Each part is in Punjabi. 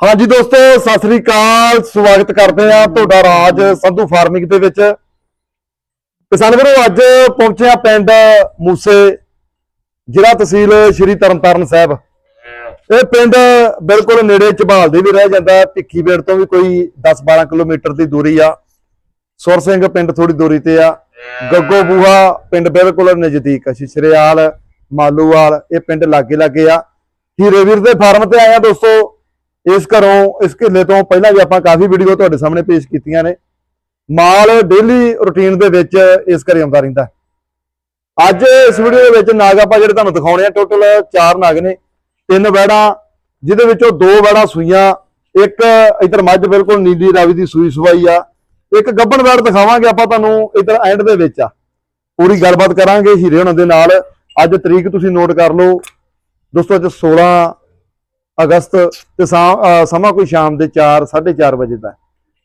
ਹਾਂਜੀ ਦੋਸਤੋ, ਸਤਿ ਸ੍ਰੀ ਅਕਾਲ। ਸਵਾਗਤ ਕਰਦੇ ਆ ਤੁਹਾਡਾ ਰਾਜ ਸੰਧੂ ਫਾਰਮਿੰਗ ਦੇ ਵਿੱਚ। ਕਿਸਾਨ ਵੀਰੋ ਅੱਜ ਪਹੁੰਚਿਆ ਪਿੰਡ ਮੂਸੇ, ਜ਼ਿਲ੍ਹਾ ਤਹਿਸੀਲ ਸ਼੍ਰੀ ਤਰਨਤਾਰਨ ਸਾਹਿਬ। ਇਹ ਪਿੰਡ ਬਿਲਕੁਲ ਨੇੜੇ ਝਬਾਲ ਦੇ ਵੀ ਰਹਿ ਜਾਂਦਾ ਭਿੱਖੀ ਬੇੜ ਤੋਂ ਵੀ ਕੋਈ 10-12 ਕਿਲੋਮੀਟਰ ਦੀ ਦੂਰੀ ਆ। ਸੁਰ ਸਿੰਘ ਪਿੰਡ ਥੋੜੀ ਦੂਰੀ ਤੇ ਆ। ਗੱਗੋ ਬੂਹਾ ਪਿੰਡ ਬਿਲਕੁਲ ਨਜ਼ਦੀਕ ਆ ਸ਼ਿਸ਼ਰਿਆਲ ਮਾਲੂਵਾਲ, ਇਹ ਪਿੰਡ ਲਾਗੇ ਲਾਗੇ ਆ। ਹੀਰੇ ਵੀਰ ਦੇ ਫਾਰਮ ਤੇ ਆਇਆ ਦੋਸਤੋ। ਇਸ ਘਰੋਂ, ਇਸ ਕਿੱਲੇ ਤੋਂ ਪਹਿਲਾਂ ਵੀ ਆਪਾਂ ਕਾਫੀ ਵੀਡੀਓ ਤੁਹਾਡੇ ਸਾਹਮਣੇ ਪੇਸ਼ ਕੀਤੀਆਂ ਨੇ। ਮਾਲ ਡੇਲੀ ਰੁਟੀਨ ਦੇ ਵਿੱਚ ਇਸ ਘਰੇ ਆਉਂਦਾ ਰਹਿੰਦਾ ਅੱਜ ਇਸ ਵੀਡੀਓ ਦੇ ਵਿੱਚ ਨਾਗ ਆਪਾਂ ਜਿਹੜੇ ਤੁਹਾਨੂੰ ਦਿਖਾਉਣੇ ਆ ਟੋਟਲ 4 ਨਾਗ ਨੇ, ਤਿੰਨ ਵੈੜਾਂ ਜਿਹਦੇ ਵਿੱਚੋਂ ਦੋ ਵੈੜਾਂ ਸੂਈਆਂ, ਇੱਕ ਇਧਰ ਮੱਝ ਬਿਲਕੁਲ ਨੀਲੀ ਰਾਵੀ ਦੀ ਸੂਈ ਸਵਾਈ ਆ, ਇੱਕ ਗੱਬਣ ਵੈੜ ਦਿਖਾਵਾਂਗੇ ਆਪਾਂ ਤੁਹਾਨੂੰ ਇਧਰ ਐਂਡ ਦੇ ਵਿੱਚ ਆ। ਪੂਰੀ ਗੱਲਬਾਤ ਕਰਾਂਗੇ ਹੀਰੇ ਹੁਣਾਂ ਦੇ ਨਾਲ। ਅੱਜ ਤਰੀਕ ਤੁਸੀਂ ਨੋਟ ਕਰ ਲਓ, ਦੋਸਤੋ ਅੱਜ 16 ਅਗਸਤ ਤੇ ਸਮਾਂ ਕੋਈ ਸ਼ਾਮ ਦੇ 4 4:30 ਵਜੇ ਦਾ।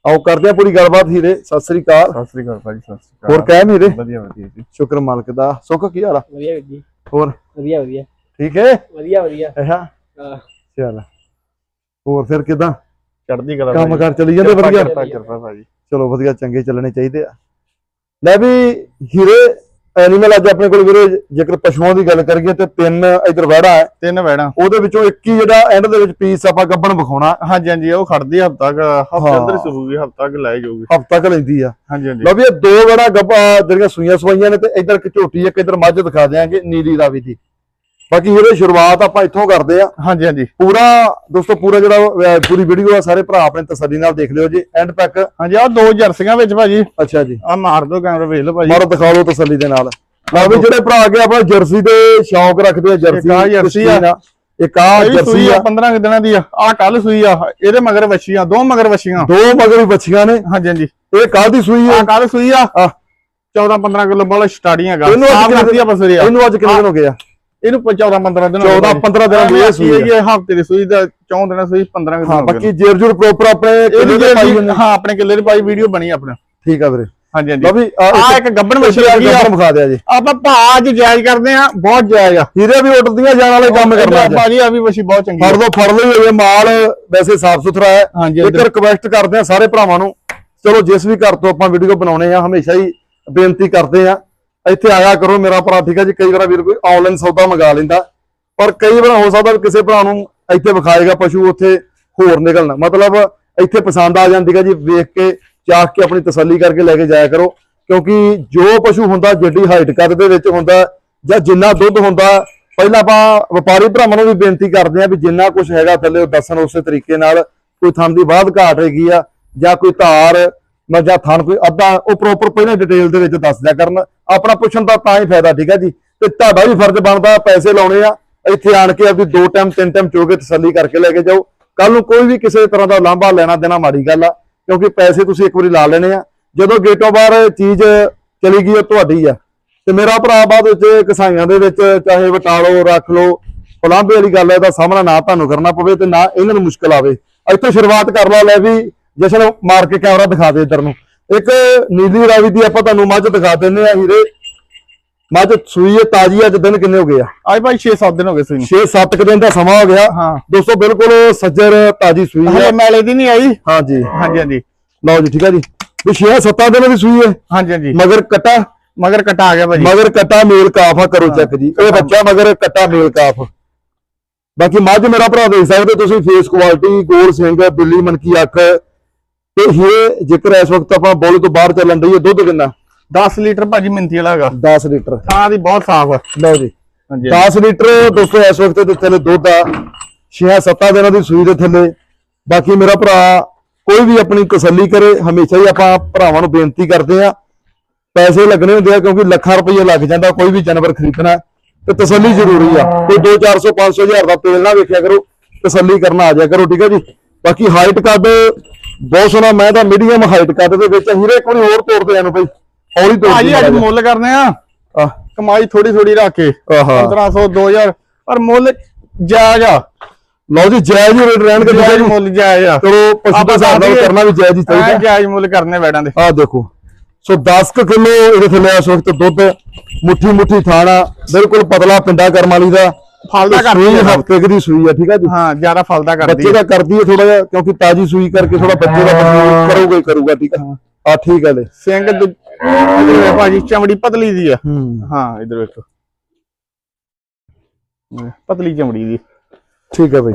ਆਓ ਕਰਦੇ ਆ ਪੂਰੀ ਗੱਲਬਾਤ ਹੀਰੇ। ਸਤਿ ਸ੍ਰੀ ਅਕਾਲ। ਸਤਿ ਸ੍ਰੀ ਅਕਾਲ ਭਾਜੀ ਸਤਿ ਸ੍ਰੀ ਅਕਾਲ। ਹੋਰ ਕਹਿ ਹੀਰੇ? ਵਧੀਆ ਵਧੀਆ ਜੀ। ਸ਼ੁਕਰ ਮਾਲਕ ਦਾ। ਸੁੱਖ ਕੀ ਹਾਲ ਆ? ਵਧੀਆ ਜੀ। ਹੋਰ? ਵਧੀਆ ਵਧੀਆ। ਠੀਕ ਹੈ? ਵਧੀਆ ਵਧੀਆ। ਹਾਂ। ਹਾਂ। ਚੱਲ। ਹੋਰ ਫਿਰ ਕਿਦਾਂ? ਚੜ੍ਹਦੀ ਕਲਾ ਕੰਮ। ਕਾਰ ਚੱਲੀ ਜਾਂਦੇ ਵਧੀਆ? ਕਿਰਪਾ ਭਾਜੀ। ਚਲੋ ਵਧੀਆ ਚੰਗੇ ਚੱਲਣੇ ਚਾਹੀਦੇ ਆ। ਲੈ ਵੀ ਹੀਰੇ ਐਨੀਮਲ ਅੱਜ ਆਪਣੇ ਕੋਲ ਵੀਰੇ ਜੇਕਰ ਪਸ਼ੂਆਂ ਦੀ ਗੱਲ ਕਰੀਏ ਤੇ ਤਿੰਨ ਇਧਰ ਵੜਾ ਹੈ। ਤਿੰਨ ਵੈੜਾਂ। ਉਹਦੇ ਵਿੱਚੋਂ ਇੱਕ ਹੀ ਜਿਹੜਾ ਐਂਡ ਦੇ ਵਿੱਚ ਪੀਸ ਆਪਾਂ ਗੱਬਣ ਵਿਖਾਉਣਾ। ਹਾਂਜੀ ਹਾਂਜੀ ਉਹ ਖੜਦੀ ਹਫਤਾ ਹਫ਼ਤੇ ਹਾਂ। ਅੰਦਰ ਸੁਰੂਗੀ ਹਫਤਾ ਕ ਲੈ ਜਾਊਗੀ। ਹਫਤਾ ਕ ਲੈਂਦੀ ਆ। ਹਾਂਜੀ ਹਾਂਜੀ। ਲਓ ਵੀ ਇਹ ਦੋ ਵੜਾ ਗੱਬਾ ਜਿਹੜੀਆਂ ਸੂਈਆਂ ਸਵਾਈਆਂ ਨੇ ਤੇ ਇਧਰ ਇੱਕ ਝੋਟੀ ਇੱਕ ਇਧਰ ਮੱਝ ਦਿਖਾ ਦਿਆਂਗੇ ਨੀਲੀ ਰਾਵੀ ਦੀ। ਬਾਕੀ ਇਹਦੇ ਸ਼ੁਰੂਆਤ ਆਪਾਂ ਇੱਥੋਂ ਕਰਦੇ ਆ ਹਾਂਜੀ ਹਾਂਜੀ। ਪੂਰਾ ਦੋਸਤੋ ਪੂਰਾ ਜਿਹੜਾ ਪੂਰੀ ਵੀਡੀਓ ਆ ਸਾਰੇ ਭਰਾ ਆਪਣੇ ਤਸੱਲੀ ਨਾਲ ਦੇਖ ਲਿਓ ਜੀ ਐਂਡ ਤੱਕ। ਹਾਂਜੀ ਆ ਦੋ ਜਰਸੀਆਂ ਵਿੱਚ ਭਾਜੀ। ਅੱਛਾ ਜੀ। ਆ ਮਾਰ ਦੋ ਕੈਮਰਾ ਵੇਖ ਲਓ ਭਾਜੀ। ਮਾਰੋ ਦਿਖਾ ਲਓ ਤਸੱਲੀ ਦੇ ਨਾਲ। ਲਓ ਵੀ ਜਿਹੜੇ ਭਰਾ ਅੱਗੇ ਆਪਾਂ ਜਰਸੀ ਦੇ ਸ਼ੌਂਕ ਰੱਖਦੇ ਆ ਜਰਸੀ ਆਹ ਜਰਸੀ ਆ। ਇੱਕ ਆ ਜਰਸੀ ਆ ਆ। 15 ਕੁ ਦਿਨਾਂ ਦੀ ਆ। ਆ ਕੱਲ ਸੂਈ ਆ ਇਹਦੇ ਮਗਰ ਵੱਛੀਆਂ ਦੋ ਮਗਰ ਵੱਛੀਆਂ। ਦੋ ਮਗਰ ਬੱਚੀਆਂ ਨੇ। ਹਾਂਜੀ ਹਾਂਜੀ। ਇਹ ਕੱਲ ਦੀ ਸੂਈ ਆ। ਆ ਕੱਲ ਸੂਈ ਆ। ਆ 14 15 ਕਿਲੋ ਬੋਲਾ ਸਟਾਰਟਿੰਗ ਹੈਗਾ। ਆ ਆ। ਇਹਨੂੰ ਅੱਜ ਕਿੰਨੇ ਦਿਨ ਹੋ ਗਏ ਆ? ਇਹਨੂੰ 14 15 ਦਿਨ 14 15 ਦਿਨਾਂ ਦੀ ਇਹ ਸੂਈ। ਇਹ ਹਫ਼ਤੇ ਦੀ ਸੂਈ ਦਾ 14 ਦਿਨਾਂ ਸੂਈ 15 ਦਿਨ ਹਾਂ ਹੋ ਬਾਕੀ ਜੇਰ ਜੁਰ ਪ੍ਰੋਪਰ ਆਪਣੇ ਕਿੱਲੇ ਇਹਦੀ ਤੇ ਪਾਈ। ਹਾਂ ਆਪਣੇ ਕਿੱਲੇ ਦੀ ਪਾਈ ਵੀਡੀਓ ਬਣੀ ਆਪਣੇ। ਠੀਕ ਆ ਵੀਰੇ। ਹਾਂਜੀ ਹਾਂਜੀ। ਲਓ ਵੀ ਆ ਇੱਕ ਗੱਬਣ ਵਛੀ ਆ ਗਈ ਆ ਵਿਖਾ ਦਿਆ ਜੀ। ਆਪਾਂ ਭਾਅ ਅੱਜ ਜਾਇਜ਼ ਕਰਦੇ ਆ ਬਹੁਤ ਜਾਇਜ਼ ਆ। ਹੀਰੇ ਵੀ ਉੱਡਦੀਆਂ ਜਾਣ ਵਾਲੇ ਕੰਮ ਕਰਨਾ ਭਾਜੀ ਆ ਵੀ ਵਛੀ ਬਹੁਤ ਚੰਗੀ ਫੜ ਲਓ ਫੜ ਲਓ ਇਹ ਮਾਲ ਵੈਸੇ ਸਾਫ਼ ਸੁਥਰਾ ਹੈ। ਇੱਕ ਰਿਕਵੈਸਟ ਕਰਦੇ ਆ ਸਾਰੇ ਭਰਾਵਾਂ ਨੂੰ। ਚਲੋ ਜਿਸ ਵੀ ਘਰ ਤੋਂ ਆਪਾਂ ਵੀਡੀਓ ਬਣਾਉਣੇ ਆ ਹਮੇਸ਼ਾ ਹੀ ਬੇਨਤੀ ਕਰਦੇ ਆ ਇੱਥੇ ਆਇਆ ਕਰੋ ਮੇਰਾ ਭਰਾ, ਠੀਕ ਹੈ ਜੀ? ਕਈ ਵਾਰ ਵੀਰ ਕੋਈ ਆਨਲਾਈਨ ਸੌਦਾ ਮੰਗਾ ਲੈਂਦਾ। ਪਰ ਕਈ ਵਾਰ ਹੋ ਸਕਦਾ ਵੀ ਕਿਸੇ ਭਰਾ ਨੂੰ ਇੱਥੇ ਵਿਖਾਏਗਾ ਪਸ਼ੂ, ਉੱਥੇ ਹੋਰ ਨਿਕਲਣਾ। ਮਤਲਬ ਇੱਥੇ ਪਸੰਦ ਆ ਜਾਂਦੀ ਹੈ ਜੀ, ਵੇਖ ਕੇ, ਚਾਖ ਕੇ ਆਪਣੀ ਤਸੱਲੀ ਕਰਕੇ ਲੈ ਕੇ ਜਾਇਆ ਕਰੋ। ਕਿਉਂਕਿ ਜੋ ਪਸ਼ੂ ਹੁੰਦਾ, ਜਿੱਡੀ ਹਾਈਟ ਕੱਦ ਦੇ ਵਿੱਚ ਹੁੰਦਾ, ਜਾਂ ਜਿੰਨਾ ਦੁੱਧ ਹੁੰਦਾ, ਪਹਿਲਾਂ ਆਪਾਂ ਵਪਾਰੀ ਭਰਾਵਾਂ ਨੂੰ ਵੀ ਬੇਨਤੀ ਕਰਦੇ ਆ ਵੀ ਜਿੰਨਾ ਕੁਝ ਹੈਗਾ ਥੱਲੇ ਉਹ ਦੱਸਣ ਉਸੇ ਤਰੀਕੇ ਨਾਲ ਕੋਈ ਥਣ ਦੀ ਬਾਅਦ ਘਾਟ ਹੈਗੀ ਆ, ਜਾਂ ਕੋਈ ਧਾਰ ਜਾਂ ਥਣ ਕੋਈ ਅੱਧਾ ਉਹ ਪ੍ਰੋਪਰ ਪਹਿਲਾਂ ਡਿਟੇਲ ਦੇ ਵਿੱਚ ਦੱਸ ਦਿਆ ਕਰਨ। ਆਪਣਾ ਪੁੱਛਣ ਦਾ ਤਾਂ ਹੀ ਫਾਇਦਾ, ਠੀਕ ਹੈ ਜੀ? ਤੇ ਤੁਹਾਡਾ ਵੀ ਫਰਜ਼ ਬਣਦਾ, ਪੈਸੇ ਲਾਉਣੇ ਆ, ਇੱਥੇ ਆਣ ਕੇ ਆਪਦੀ ਦੋ ਟਾਈਮ, ਤਿੰਨ ਟਾਈਮ ਚੋ ਕੇ ਤਸੱਲੀ ਕਰਕੇ ਲੈ ਕੇ ਜਾਓ। ਕੱਲ ਨੂੰ ਕੋਈ ਵੀ ਕਿਸੇ ਤਰ੍ਹਾਂ ਦਾ ਲਾਂਭਾ ਲੈਣਾ ਦੇਣਾ ਮਾੜੀ ਗੱਲ ਆ, ਕਿਉਂਕਿ ਪੈਸੇ ਤੁਸੀਂ ਇੱਕ ਵਾਰੀ ਲਾ ਲੈਣੇ ਆ। ਜਦੋਂ ਗੇਟੋਂ ਬਾਹਰ ਚੀਜ਼ ਚਲੀ ਗਈ ਉਹ ਤੁਹਾਡੀ ਆ। ਤੇ ਮੇਰਾ ਭਰਾ ਬਾਅਦ ਵਿੱਚ ਕਸਾਈਆਂ ਦੇ ਵਿੱਚ ਚਾਹੇ ਵਟਾਲੋ, ਰੱਖ ਲਓ, ਪਲਾਂਬੇ ਵਾਲੀ ਗੱਲ ਹੈ ਦਾ ਸਾਹਮਣਾ ਨਾ ਤੁਹਾਨੂੰ ਕਰਨਾ ਪਵੇ ਤੇ ਨਾ ਇਹਨਾਂ ਨੂੰ ਮੁਸ਼ਕਲ ਆਵੇ। ਇੱਥੋਂ ਸ਼ੁਰੂਆਤ ਕਰ ਲਾ ਲੈ ਵੀ ਜਸ਼ਨ ਮਾਰ ਕੇ ਕੈਮਰਾ ਦਿਖਾ ਦੇ ਇੱਧਰ ਨੂੰ। ਇੱਕ ਨੀਲੀ ਰਾਵੀ ਦੀ ਆਪਾਂ ਤੁਹਾਨੂੰ ਮੱਝ ਦਿਖਾ ਦਿੰਨੇ ਆ ਹੀਰੇ ਮੱਝ ਸੂਈ ਹੈ ਤਾਜੀ ਅੱਜ ਦਿਨ ਕਿੰਨੇ ਹੋ ਗਏ ਆ? ਅੱਜ ਭਾਈ 6-7 ਦਿਨ ਹੋ ਗਏ ਸੂਈ ਨੂੰ। 6-7 ਕੁ ਦਿਨ ਦਾ ਸਮਾਂ ਹੋ ਗਿਆ। ਹਾਂ। ਦੋਸਤੋ ਬਿਲਕੁਲ ਸੱਜਰ ਤਾਜੀ ਸੂਈ ਹੈ। ਹਲੇ ਮੈਲੇ ਦੀ ਨਹੀਂ ਆਈ। ਹਾਂਜੀ। ਹਾਂਜੀ ਹਾਂਜੀ। ਲਓ ਜੀ ਠੀਕ ਹੈ ਜੀ। ਵੀ 6-7 ਦਿਨ ਦੀ ਸੂਈ ਹੈ। ਹਾਂਜੀ ਹਾਂਜੀ। ਮਗਰ ਕਟਾ। ਮਗਰ ਕਟਾ ਆ ਗਿਆ ਭਾਜੀ। ਮਗਰ ਕਟਾ ਮੇਲ ਕਾਫ ਆ ਕਰੋ ਚੈੱਕ ਜੀ। ਇਹ ਬੱਚਾ ਮਗਰ ਕਟਾ ਮੇਲ ਕਾਫ। ਬਾਕੀ ਮੱਝ ਮੇਰਾ ਭਰਾ ਦੇਖ ਸਕਦੇ ਤੁਸੀਂ ਫੇਸ ਕੁਆਲਿਟੀ ਗੋਲ ਸਿੰਘ ਬਿੱਲੀ ਮਨਕੀ ਅੱਖ। ਤੇ ਇਹ ਜੇਕਰ ਇਸ ਵਕਤ ਆਪਾਂ ਬੋਲ ਤੋਂ ਬਾਹਰ ਚੱਲਣ ਦਈਏ ਦੁੱਧ ਕਿੰਨਾ? 10 ਲੀਟਰ ਭਾਜੀ ਮਿੰਤੀ ਵਾਲਾ ਹੈਗਾ। 10 ਲੀਟਰ। ਥਾਂ ਦੀ ਬਹੁਤ ਸਾਫ਼ ਆ। ਲਓ ਜੀ। ਹਾਂਜੀ 10 ਲੀਟਰ ਦੋਸਤੋ ਇਸ ਵਕਤ ਦੇ ਥੱਲੇ ਦੁੱਧ ਆ। 6-7 ਦਿਨਾਂ ਦੀ ਸੂਈ ਦੇ ਥੱਲੇ। ਬਾਕੀ ਮੇਰਾ ਭਰਾ ਕੋਈ ਵੀ ਆਪਣੀ ਤਸੱਲੀ ਕਰੇ ਹਮੇਸ਼ਾ ਹੀ ਆਪਾਂ ਭਰਾਵਾਂ ਨੂੰ ਬੇਨਤੀ ਕਰਦੇ ਆ ਪੈਸੇ ਲੱਗਣੇ ਹੁੰਦੇ ਆ ਕਿਉਂਕਿ ਲੱਖਾਂ ਰੁਪਏ ਲੱਗ ਜਾਂਦਾ ਕੋਈ ਵੀ ਜਾਨਵਰ ਖਰੀਦਣਾ। ਤੇ ਤਸੱਲੀ ਜ਼ਰੂਰੀ ਆ। ਕੋਈ 2 400 500 ਹਜ਼ਾਰ ਦਾ ਤੇਲ ਨਾ ਵੇਖਿਆ ਕਰੋ। ਤਸੱਲੀ ਕਰਨਾ ਆ ਜਾਇਆ ਕਰੋ ਠੀਕ ਹੈ ਜੀ? ਬਾਕੀ ਹਾਈਟ ਕੱਦ ਬਹੁਤ ਸੋਹਣਾ ਮੈਂ ਤਾਂ ਮੀਡੀਅਮ ਹਾਈਟ ਕੱਦ ਦੇ ਵਿੱਚ ਹੀਰੇ ਕੋਈ ਹੋਰ ਤੋੜ ਤੇ ਇਹਨੂੰ ਬਈ ਹੌਲੀ ਤੋੜ ਭਾਜੀ ਅੱਜ ਮੁੱਲ ਕਰਨੇ ਆ। ਕਮਾਈ ਥੋੜੀ ਥੋੜੀ ਰੱਖ ਕੇ। ਆਹਾ। 1500 2000 ਪਰ ਮੁੱਲ ਜਾਇਜ਼ ਆ। ਲਓ ਜੀ ਜਾਇਜ਼ ਹੀ ਰੇਟ ਰਹਿਣਗੇ ਠੀਕ ਹੈ ਜਾਇਜ਼ ਮੁੱਲ ਜਾਇਜ਼ ਆ। ਚਲੋ ਪਸ਼ੂ ਦੇ ਹਿਸਾਬ ਨਾਲ ਕਰਨਾ ਵੀ ਜਾਇਜ਼ ਹੀ ਚਾਹੀਦਾ। ਜਾਇਜ਼ ਮੁੱਲ ਕਰਨੇ ਵੈੜਾਂ ਦੇ। ਆਹ ਦੇਖੋ। ਸੋ 10 ਕਿਲੋ ਇਹਦੇ ਥੱਲੇ ਇਸ ਵਕਤ ਦੁੱਧ ਮੁੱਠੀ ਮੁੱਠੀ ਥਾਣਾ ਬਿਲਕੁਲ ਪਤਲਾ ਪਿੰਡਾ ਕਰਮ ਵਾਲੀ ਦਾ। ਫਲਦਾ ਕਰਦੀ ਸੂਈ ਆ। ਹਫ਼ਤੇ ਕੁ ਦੀ ਸੂਈ ਆ ਠੀਕ ਆ ਜੀ? ਹਾਂ ਜ਼ਿਆਦਾ ਫਲਦਾ ਕਰਦੀ ਬੱਚੇ ਦਾ ਕਰਦੀ ਹੈ ਥੋੜਾ ਜਿਹਾ ਕਿਉਂਕਿ ਤਾਜੀ ਸੂਈ ਕਰਕੇ ਥੋੜਾ ਬੱਚੇ ਦਾ ਪਸੰਦ ਕਰੂਗਾ ਹੀ ਕਰੂਗਾ ਠੀਕ ਆ? ਆ ਠੀਕ ਆ ਲੈ ਸਿੰਘ ਦੂ- ਇੱਧਰ ਵੇਖ ਭਾਜੀ ਚਮੜੀ ਪਤਲੀ ਦੀ ਆ। ਹੂੰ। ਹਾਂ ਇਧਰ ਵੇਖੋ। ਪਤਲੀ ਚਮੜੀ ਦੀ। ਠੀਕ ਆ ਬਈ।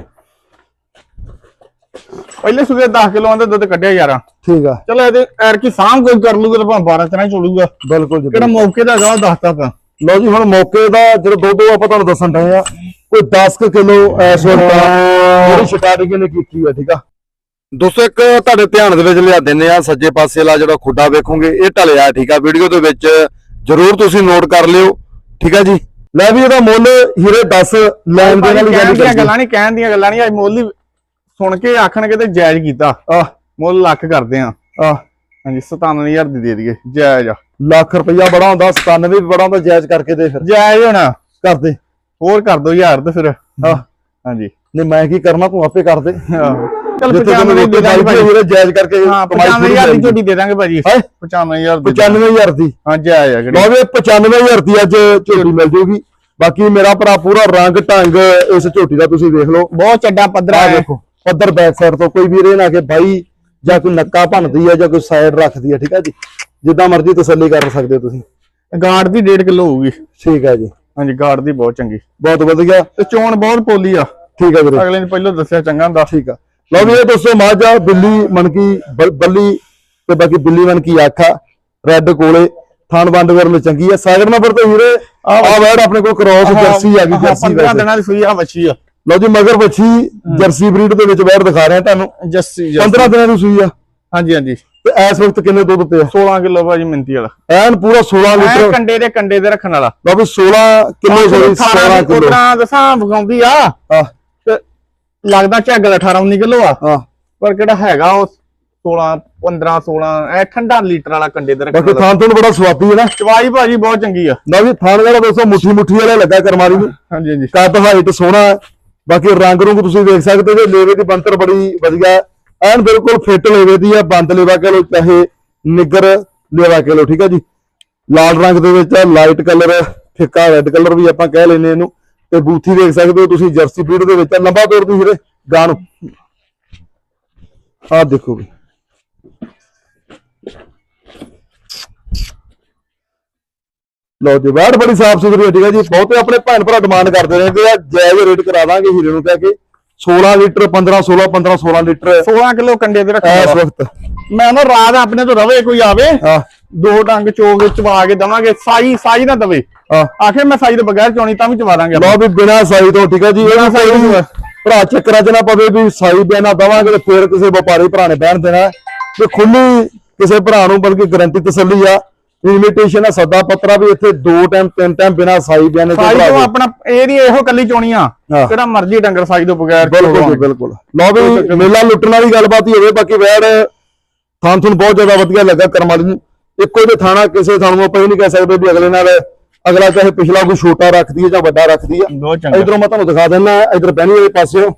ਪਹਿਲੇ ਸੁਗੇ 10 ਕਿਲੋ ਦਾ ਦੁੱਧ ਕੱਢਿਆ ਯਾਰਾ। ਠੀਕ ਆ। ਚਲੋ ਇਹਦੇ ਐਰ ਕੀ ਸਾਂਭ ਕੋਈ ਕਰ ਲੂਗਾ ਤਾਂ ਭਾਵੇਂ 12 ਤਰ੍ਹਾਂ ਚੋਲੂਗਾ। ਬਿਲਕੁਲ ਜੀ ਕਿਹੜਾ ਮੌਕੇ ਦਾ ਗਾ ਦੱਸਤਾ ਤਾਂ। ਲਓ ਜੀ ਹੁਣ ਮੌਕੇ ਦਾ ਜਦੋਂ ਦੁੱਧ ਉਹ ਆਪਾਂ ਤੁਹਾਨੂੰ ਦੱਸਣ ਡਏ ਆ ਕੋਈ 10 ਕਿਲੋ ਇਸ ਵਕਤ ਜਿਹੜੀ ਸਟਾਰਟਿੰਗ ਨੇ ਕੀਤੀ ਆ ਠੀਕ ਆ? ਦੋਸਤੋ ਇੱਕ ਤੁਹਾਡੇ ਧਿਆਨ ਦੇ ਵਿੱਚ ਲਿਆ ਦਿੰਨੇ ਆ ਸੱਜੇ ਪਾਸੇ ਵਾਲਾ ਜਿਹੜਾ ਖੁੱਡਾ ਵੇਖੋਗੇ ਇਹ ਢਲਿਆ ਠੀਕ ਆ? ਵੀਡੀਓ ਦੇ ਵਿੱਚ ਜਰੂਰ ਤੁਸੀਂ ਨੋਟ ਕਰ ਲਿਓ ਠੀਕ ਆ ਜੀ? ਲੈ ਵੀ ਇਹਦਾ ਮੁੱਲ ਹੀਰੇ 10 ਲੈਣ ਦੇ ਨਾਲ ਗੱਲ ਦੀਆਂ ਗੱਲਾਂ ਨਹੀਂ ਕਹਿਣ ਦੀਆਂ ਗੱਲਾਂ ਨਹੀਂ। ਅੱਜ ਮੁੱਲ ਸੁਣ ਕੇ ਆਖਣਗੇ ਤੇ ਜਾਇਜ਼ ਕੀਤਾ। ਆ। ਮੁੱਲ ਲੱਖ ਕਰਦੇ ਆ ਆ। ਹਾਂਜੀ 97000 ਦੀ ਦੇ ਦਈਏ ਜਾਇਜ਼ ਆ। ਲੱਖ ਰੁਪਈਆ ਬੜਾ ਹੁੰਦਾ 97 ਵੀ ਬੜਾ ਹੁੰਦਾ ਜਾਇਜ਼ ਕਰਕੇ ਦੇ ਫਿਰ। ਜਾਇਜ਼ ਹੋਣਾ। ਕਰਦੇ ਹੋਰ ਕਰ ਦੋ ਯਾਰ ਤੇ ਫਿਰ। ਹਾਂਜੀ। ਨਹੀਂ ਮੈਂ ਕੀ ਕਰਨਾ ਤੂੰ ਆਪੇ ਕਰ ਦੇ। ਚਲ ਜਿੱਥੇ ਤੈਨੂੰ 95 ਦੇ ਦਾਂਗੇ ਹੀਰੇ ਜਾਇਜ਼ ਕਰਕੇ ਹਾਂ ਕਮਾਈ ਸ਼ੁਰੂ 95000 ਦੀ। ਝੋਟੀ ਦੇ ਦਾਂਗੇ ਭਾਜੀ। ਹੈਂ? 95000 ਦੀ। 95000 ਦੀ। ਹਾਂ ਜਾਇਜ਼ ਆ ਕਿਹੜੀ ਵੀ 95000 ਦੀ ਅੱਜ ਝੋਟੀ ਮਿਲ ਜੂਗੀ। ਬਾਕੀ ਮੇਰਾ ਭਰਾ ਪੂਰਾ ਰੰਗ ਢੰਗ ਇਸ ਝੋਟੀ ਦਾ ਤੁਸੀਂ ਵੇਖ ਲਓ। ਬਹੁਤ ਚੱਡਾ ਪੱਧਰਾ ਹੈ। ਦੇਖੋ ਪੱਧਰ ਬੈਕ ਸਾਈਡ ਤੋਂ ਕੋਈ ਵੀਰੇ ਨਾ ਕਿ ਬਾਈ ਜਾਂ ਕੋਈ ਨੱਕਾ ਭੰਨਦੀ ਆ ਜਾਂ ਕੋਈ ਸਾਈਡ ਰੱਖਦੀ ਆ ਠੀਕ ਆ ਜੀ? ਜਿੱਦਾਂ ਮਰਜ਼ੀ ਤਸੱਲੀ ਕਰ ਸਕਦੇ ਹੋ ਤੁਸੀਂ। ਗਾਰਡ ਦੀ 1.5 ਕਿਲੋ ਹੋਊਗੀ। ਠੀਕ ਆ ਜੀ। ਹਾਂਜੀ ਗਾਰਡ ਦੀ ਬਹੁਤ ਚੰਗੀ। ਬਹੁਤ ਵਧੀਆ। ਤੇ ਚੋਣ ਬਹੁਤ ਪੋਲੀ ਆ। ਠੀਕ ਆ ਵੀਰੇ। ਅਗਲੇ ਨੇ ਪਹਿਲਾਂ ਦੱਸਿਆ ਚੰਗਾ ਹੁੰਦਾ। ਠੀਕ ਆ। ਲਓ ਵੀ ਇਹ ਦੋਸਤੋ ਮਾਝਾ ਬਿੱਲੀ ਮਨਕੀ ਬ- ਬੱਲੀ ਤੇ ਬਾਕੀ ਬਿੱਲੀ ਮਨਕੀ ਆਖਾ ਰੈੱਡ ਕੋਲੇ ਥਾਨ ਬੰਦ ਕਰਨ ਚੰਗੀ ਆ। ਸਾਗਰ ਨੰਬਰ ਤੇ ਵੀਰੇ ਆ ਵਰਡ ਆਪਣੇ ਕੋਲ ਕ੍ਰੋਸ ਜਰਸੀ ਆ ਗਈ ਜਰਸੀ 15 ਵੈਸੇ। ਦਿਨਾਂ ਦੀ ਸੂਈ ਆ ਬੱਚੀ ਆ। ਲਓ ਜੀ ਮਗਰ ਬੱਚੀ ਜਰਸੀ ਬਰੀਡ ਦੇ ਵਿੱਚ ਵੈਰ ਦਿਖਾ ਰਿਹਾ ਤੁਹਾਨੂੰ। ਜੱਸੀ 15 ਦਿਨਾਂ ਦੀ ਸੂਈ ਆ। ਹਾਂਜੀ ਹਾਂਜੀ। ਤੇ ਇਸ ਵਕਤ ਕਿੰਨੇ ਦੁੱਧ ਤੇ ਆ 16 ਕਿਲੋ ਭਾਜੀ ਮਿੰਤੀ ਵਾਲਾ। ਐਨ ਪੂਰਾ 16 ਐ ਲੀਟਰ। ਕੰਡੇ ਦੇ ਕੰਡੇ ਦੇ ਰੱਖਣ ਵਾਲਾ। ਵੀ 16 ਕਿਲੋ ਸੋਰੀ 16 ਕਿਲੋ। ਉਤਰਾ ਦਸਾਂ ਵਿਖਾਉਂਦੀ ਆ। ਆ ਤੇ ਲੱਗਦਾ ਝੱਗ ਦਾ 18 19 ਕਿਲੋ ਆ। ਪਰ ਕਿਹੜਾ ਹੈਗਾ ਉਹ 16 15 16 ਐ ਠੰਡਾ ਲੀਟਰ ਵਾਲਾ ਕੰਡੇ ਦੇ ਰੱਖਣ ਬਾਕੀ ਵਾਲਾ। ਥਾਨ ਤੋਂ ਬੜਾ ਸਵਾਦੀ ਹੈ ਨਾ। ਚਵਾਈ ਭਾਜੀ ਬਹੁਤ ਚੰਗੀ ਆ। ਨਾ ਵੀ ਥਾਨ ਜਿਹੜਾ ਦੋਸਤੋ ਮੁੱਠੀ ਮੁੱਠੀ ਵਾਲਾ ਲੱਗਾ ਕਰਮਾਰੀ ਨੂੰ। ਹਾਂਜੀ ਹਾਂਜੀ। ਕੱਦ ਹਾਈਟ ਸੋਹਣਾ ਹੈ। ਬਾਕੀ ਰੰਗ ਰੂੰਗ ਤੁਸੀਂ ਦੇਖ ਸਕਦੇ ਜੇ ਲੇਵੇ ਦੀ ਬੰਤਰ ਬੜੀ ਵਧੀਆ। ਐਨ ਬਿਲਕੁਲ ਫਿੱਟ ਲੇਵੇ ਦੀ ਆ ਬੰਦ ਲੇਵਾ ਕਹ ਲੋ ਚਾਹੇ ਨਿੱਗਰ ਲੇਵਾ ਕਹ ਲੋ ਠੀਕ ਹੈ ਜੀ? ਲਾਲ ਰੰਗ ਦੇ ਵਿੱਚ ਲਾਈਟ ਕਲਰ ਫਿੱਕਾ ਰੈੱਡ ਕਲਰ ਵੀ ਆਪਾਂ ਕਹਿ ਲੈਨੇ ਇਹਨੂੰ। ਤੇ ਬੂਥੀ ਦੇਖ ਸਕਦੇ ਹੋ ਤੁਸੀਂ ਜਰਸੀ ਬਰੀਡ ਦੇ ਵਿੱਚ ਆ, ਲੰਬਾ ਤੋਰ ਦੀ ਵੀਰੇ ਗਾਂ ਨੂੰ ਆਹ ਦੇਖੋ ਵੀ। ਲਓ ਜੀ ਬਾੜ ਬੜੀ ਸਾਫ਼ ਸੁਥਰੀ ਹੈ ਠੀਕ ਹੈ ਜੀ। ਬਹੁਤੇ ਆਪਣੇ ਭੈਣ ਭਰਾ ਡਿਮਾਂਡ ਕਰਦੇ ਨੇ ਕਿ ਜਾਇਜ਼ ਰੇਟ ਕਰਾ ਦਾਂਗੇ ਹੀਰੇ ਨੂੰ ਕਹਿ ਕੇ। 16 ਲੀਟਰ 15 16 15 16 ਲੀਟਰ। 16 ਕਿਲੋ ਕੰਡੇ ਦੇ ਰੱਖਣ ਇਸ ਵਕਤ। ਮੈਂ ਨਾ ਰਾਤ ਆਪਣੇ ਤੋਂ ਰਵੇ ਕੋਈ ਆਵੇ ਦੋ ਡੰਗ ਚੋਗ ਚਵਾ ਕੇ ਦਵਾਂਗੇ ਸਾਈ ਸਾਈ ਨਾ ਦਵੇ। ਆਖੇ ਮੈਂ ਸਾਈ ਦੇ ਬਗੈਰ ਚੋਣੀ ਤਾਂ ਵੀ ਚਵਾ ਦਾਂਗੇ ਲਓ ਵੀ ਬਿਨਾ ਸਾਈ ਤੋਂ ਠੀਕ ਹੈ ਜੀ ਇਹਨਾਂ ਸਾਈ। ਭਰਾ ਚੱਕਰਾਂ ਚ ਨਾ ਪਵੇ ਵੀ ਸਾਈ ਬਿਨਾ ਦਵਾਂਗੇ ਤੇ ਫੇਰ ਕਿਸੇ ਵਪਾਰੀ ਭਰਾ ਨੇ ਬਹਿਣ ਦੇਣਾ। ਤੇ ਖੁੱਲੀ ਕਿਸੇ ਭਰਾ ਨੂੰ ਬਲਕਿ ਗਰੰਟੀ ਤਸੱਲੀ ਆ। ਇਨਵੀਟੇਸ਼ਨ ਆ ਸੱਦਾ ਪੱਤਰਾ ਵੀ ਇੱਥੇ ਦੋ ਟਾਈਮ ਤਿੰਨ ਟਾਈਮ ਬਿਨਾ ਸਾਈ ਬਿਆਨੇ ਤੋਂ ਸਾਈ ਤੋਂ ਦੇ। ਆਪਣਾ ਇਹਦੀ ਇਹੋ ਕੱਲੀ ਚੋਣੀ ਆ। ਕਿਹੜਾ ਮਰਜ਼ੀ ਡੰਗਰ ਸਾਈ ਤੋਂ ਬਗੈਰ ਬਿਲਕੁਲ। ਬਿਲਕੁਲ। ਲਓ ਵੀ ਮੇਲਾ ਲੁੱਟਣ ਵਾਲੀ ਗੱਲਬਾਤ ਹੀ ਹੋਵੇ ਬਾਕੀ ਵੈੜ ਥਾਂ ਤੁਹਾਨੂੰ ਬਹੁਤ ਜ਼ਿਆਦਾ ਵਧੀਆ ਲੱਗਾ ਕਰਮ ਵਾਲੀ ਨੂੰ। ਇੱਕੋ ਜਿਹੇ ਥਾਣਾ ਕਿਸੇ ਥਾਂ ਨੂੰ ਆਪਾਂ ਇਹ ਨਹੀਂ ਕਹਿ ਸਕਦੇ ਵੀ ਅਗਲੇ ਨਾਲ ਅਗਲਾ ਚਾਹੇ ਪਿਛਲਾ ਕੋਈ ਛੋਟਾ ਰੱਖਦੀ ਹੈ ਜਾਂ ਵੱਡਾ ਰੱਖਦੀ ਹੈ ਚੰਗਾ। ਇਧਰੋਂ ਮੈਂ ਤੁਹਾਨੂੰ ਦਿਖਾ ਦਿੰਦਾ ਇਧਰ ਬਹਿਣੀ ਵਾਲੇ ਪਾਸਿਓ।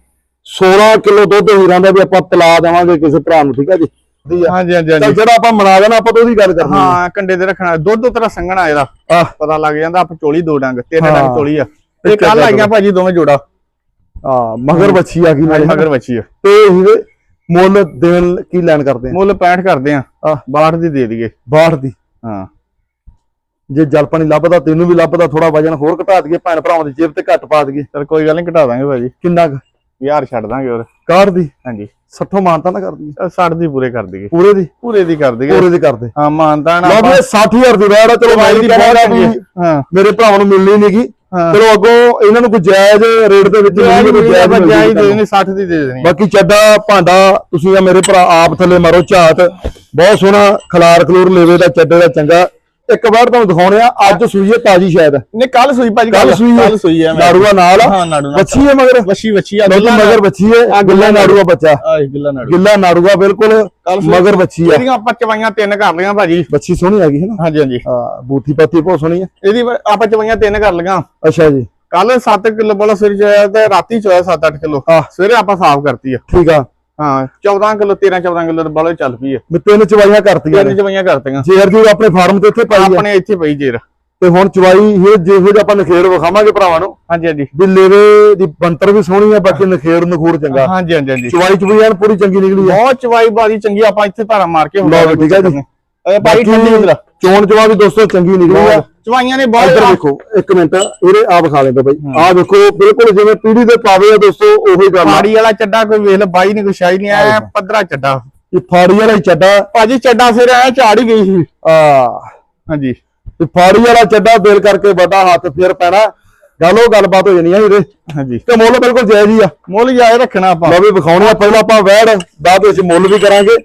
16 ਕਿਲੋ ਦੁੱਧ ਹੀਰਾਂ ਦਾ ਵੀ ਆਪਾਂ ਤਲਾ ਦੇਵਾਂਗੇ ਕਿਸੇ ਭਰਾ ਨੂੰ ਠੀਕ ਹੈ ਜੀ? ਠੀਕ ਆ। ਹਾਂਜੀ ਹਾਂਜੀ ਹਾਂਜੀ। ਜਿਹੜਾ ਆਪਾਂ ਮਨਾ ਦੇਣਾ ਆਪਾਂ ਤਾਂ ਉਹਦੀ ਗੱਲ ਕਰਨੀ ਹੈ ਹਾਂ ਕੰਡੇ ਦੇ ਰੱਖਣਾ। ਦੁੱਧ ਉਤਰਾ ਸੰਘਣਾ ਇਹਦਾ। ਪਤਾ ਲੱਗ ਜਾਂਦਾ ਆਪ ਚੋਲੀ ਦੋ ਡੰਗ ਤਿੰਨ। ਡੰਗ ਚੋਲੀ ਆ। ਤੇ ਕੱਲ ਆਈਆਂ ਭਾਜੀ ਦੋਵੇਂ ਜੋੜਾ। ਹਾਂ ਮਗਰ ਬੱਚੀ ਆ ਗਈ ਨਾਲੇ ਮਗਰ ਬੱਚੀ ਆ। ਤੇ ਹੀਰੇ ਮੁੱਲ ਦੇਣ ਕੀ ਲੈਣ ਕਰਦੇ ਆ? ਮੁੱਲ 65 ਕਰਦੇ ਆ। ਆਹ। 62 ਦੀ ਦੇ ਦਈਏ। 62 ਦੀ। ਹਾਂ। ਜੇ ਜਲ ਪਾਣੀ ਲੱਭਦਾ ਤੈਨੂੰ ਵੀ ਲੱਭਦਾ ਥੋੜਾ ਵਜਨ ਹੋਰ ਘਟਾ ਦਈਏ ਭੈਣ ਭਰਾਵਾਂ ਦੀ ਜੇਬ ਤੇ ਘੱਟ ਪਾ ਦਈਏ। ਚਲ ਕੋਈ ਗੱਲ ਨਹੀਂ ਘਟਾ ਦਾਂਗੇ ਭਾਜੀ। ਕਿੰਨਾ ਕੁ? ਯਾਰ ਛੱਡ ਦਾਂਗੇ ਹੋਰ। ਕਾਢ ਦੀ? ਹਾਂਜੀ। 60 ਮਾਨਤਾ ਨਾ ਕਰਦੀ ਚੱਲ 60 ਦੀ ਪੂਰੇ ਕਰ ਦਈਏ। ਪੂਰੇ ਦੀ? ਪੂਰੇ ਦੀ ਕਰ ਦਈਏ। ਪੂਰੇ ਦੀ ਕਰਦੇ ਹਾਂ ਮਾਨਤਾ ਨਾ ਲਓ ਵੀ ਇਹ 60000 ਦੀ ਵੈੜ ਆ ਚਲੋ ਮੈਂ ਦੀ ਬਹੁਤ ਆ। ਹਾਂ। ਮੇਰੇ ਭਰਾਵਾਂ ਨੂੰ ਮਿਲਣੀ ਨਹੀਂਗੀ। ਚਲੋ ਅੱਗੋਂ ਇਹਨਾਂ ਨੂੰ ਕੋਈ ਜਾਇਜ਼ ਰੇਟ ਦੇ ਵਿੱਚ ਕੋਈ ਜਾਇਜ਼ ਦੇ ਦੇਣੀ 60 ਦੀ ਦੇ ਦੇਣੀ ਬਾਕੀ ਚੱਡਾ ਭਾਂਡਾ ਤੁਸੀਂ ਆ ਮੇਰੇ ਭਰਾ ਆਪ ਥੱਲੇ ਮਾਰੋ ਝਾਤ। ਬਹੁਤ ਸੋਹਣਾ ਖਲਾਰ ਖਲੂਰ ਲੇਵੇ ਦਾ ਚੱਡੇ ਦਾ ਚੰਗਾ ਇੱਕ ਵਾਰ ਤੁਹਾਨੂੰ ਦਿਖਾਉਣੇ ਆ ਅੱਜ ਸੂਈ ਹੈ ਤਾਜੀ ਸ਼ਾਇਦ। ਨਹੀਂ ਕੱਲ ਸੂਈ ਭਾਜੀ ਕੱਲ ਸੂਈ ਹੈ। ਕੱਲ ਸੂਈ ਹੈ ਨਾੜੂਆ ਨਾਲ ਹਾਂ ਨਾੜੂ ਨਾਲ। ਬੱਚੀ ਹੈ ਮਗਰ। ਵੱਛੀ ਵੱਛੀ ਆ। ਲੋਕੀ ਮਗਰ ਬੱਚੀ ਹੈ ਗਿੱਲਾ ਨਾੜੂਆ ਬੱਚਾ। ਆਹ ਗਿੱਲਾ ਨਾੜੂ। ਗਿੱਲਾ ਨਾੜੂਆ ਬਿਲਕੁਲ ਮਗਰ ਬੱਚੀ ਹੈ ਇਹਦੀਆਂ ਆਪਾਂ ਚਵਾਈਆਂ ਤਿੰਨ ਕਰ ਲਈਆਂ ਭਾਜੀ। ਬੱਚੀ ਸੋਹਣੀ ਹੈਗੀ ਹੈ ਨਾ? ਹਾਂਜੀ ਹਾਂਜੀ। ਹਾਂ ਬੂਥੀ ਪੱਤੀ ਬਹੁਤ ਸੋਹਣੀ ਹੈ। ਇਹਦੀ ਆਪਾਂ ਚਵਾਈਆਂ ਤਿੰਨ ਕਰ ਲਈਆਂ। ਅੱਛਾ ਜੀ। ਕੱਲ 7 ਕਿਲੋ ਬੋਲਾ ਸਵੇਰ ਚੋਇਆ ਤੇ ਰਾਤੀ ਚੋਇਆ 7-8 ਕਿਲੋ। ਆਹ। ਸਵੇਰੇ ਆਪਾਂ ਸਾਫ਼ ਕਰਤੀ ਆ। ਠੀਕ ਆ। ਹਾਂ 14 ਕਿਲੋ 13-14 ਕਿਲੋ ਦੇ ਬੋਲੇ ਚੱਲ ਪਈ ਆ। ਵੀ ਤਿੰਨ ਚਵਾਈਆਂ ਕਰਤੀਆਂ ਤਿੰਨ ਨੇ। ਚਵਾਈਆਂ ਕਰਤੀਆਂ। ਜੇਰ ਜੂਰ ਆਪਣੇ ਫਾਰਮ ਤੇ ਇੱਥੇ ਪਾਈ ਆ। ਆਪਣੇ ਇੱਥੇ ਪਈ ਜੇਰ। ਤੇ ਹੁਣ ਚਵਾਈ ਇਹ ਜਿਹੋ ਜਿਹਾ ਆਪਾਂ ਨਖੇੜ ਵਿਖਾਵਾਂਗੇ ਭਰਾਵਾਂ ਨੂੰ। ਹਾਂਜੀ ਹਾਂਜੀ। ਵੀ ਲੇਵੇ ਦੀ ਬੰਤਰ ਵੀ ਸੋਹਣੀ ਆ ਬਾਕੀ ਨਖੇੜ ਨਖੂੜ ਚੰਗਾ। ਹਾਂਜੀ ਹਾਂਜੀ ਹਾਂਜੀ। ਚਵਾਈ ਚਵਾਈ ਐਨ ਪੂਰੀ ਚੰਗੀ ਨਿਕਲੀ ਆ। ਬਹੁਤ ਚਵਾਈ ਬਾਦੀ ਚੰਗੀ ਆਪਾਂ ਇੱਥੇ ਧਾਰਾ ਮਾਰ ਕੇ ਲਓ ਵੀ ਠੀਕ ਹੈ ਜੀ। ਭਾਈ ਠੰਡੀ ਉਧਰ ਚੋਣ ਚਵਾ ਵੀ ਦੋਸਤੋ ਚੰਗੀ ਨਿਕਲੀ ਆ। ਚਵਾਈਆਂ ਨੇ ਇੱਧਰ ਬਹੁਤ ਦੇਖੋ ਇੱਕ ਮਿੰਟ ਇਹਦੇ ਆ ਵਿਖਾ ਲੈਂਦੇ ਬਈ। ਆ ਦੇਖੋ ਬਿਲਕੁਲ ਜਿਵੇਂ ਪੀੜੀ ਦੇ ਪਾਵੇ ਆ ਦੋਸਤੋ ਉਹੀ ਗੱਲ ਆ। ਫਾੜੀ ਵਾਲਾ ਚੱਡਾ ਕੋਈ ਵੇਖ ਲੈ ਬਾਈ ਨਹੀਂ ਕੋਈ ਸ਼ਾਈ ਨਹੀਂ ਆਇਆ ਪੱਧਰਾ ਚੱਡਾ। ਇਹ ਫਾੜੀ ਵਾਲਾ ਹੀ ਚੱਡਾ। ਭਾਜੀ ਚੱਡਾ ਫਿਰ ਆਇਆ ਝਾੜ ਹੀ ਗਈ ਸੀ। ਆ ਹਾਂਜੀ। ਇਹ ਫਾੜੀ ਵਾਲਾ ਚੱਡਾ ਦਿਲ ਕਰਕੇ ਵੱਡਾ ਹੱਥ ਫੇਰ ਪੈਣਾ। ਗੱਲ ਉਹ ਗੱਲਬਾਤ ਹੋ ਜਾਣੀ ਆ ਇਹਦੇ ਹਾਂਜੀ। ਤੇ ਮੁੱਲ ਬਿਲਕੁਲ ਜਾਇਜ਼ ਹੀ ਆ। ਮੁੱਲ ਜਾਏ ਰੱਖਣਾ ਆਪਾਂ। ਲਓ ਵੀ ਵਿਖਾਉਣੇ ਆ ਪਹਿਲਾਂ ਆਪਾਂ ਵੈੜ ਬਾਅਦ ਵਿੱਚ ਮੁੱਲ ਵੀ ਕਰਾਂਗੇ।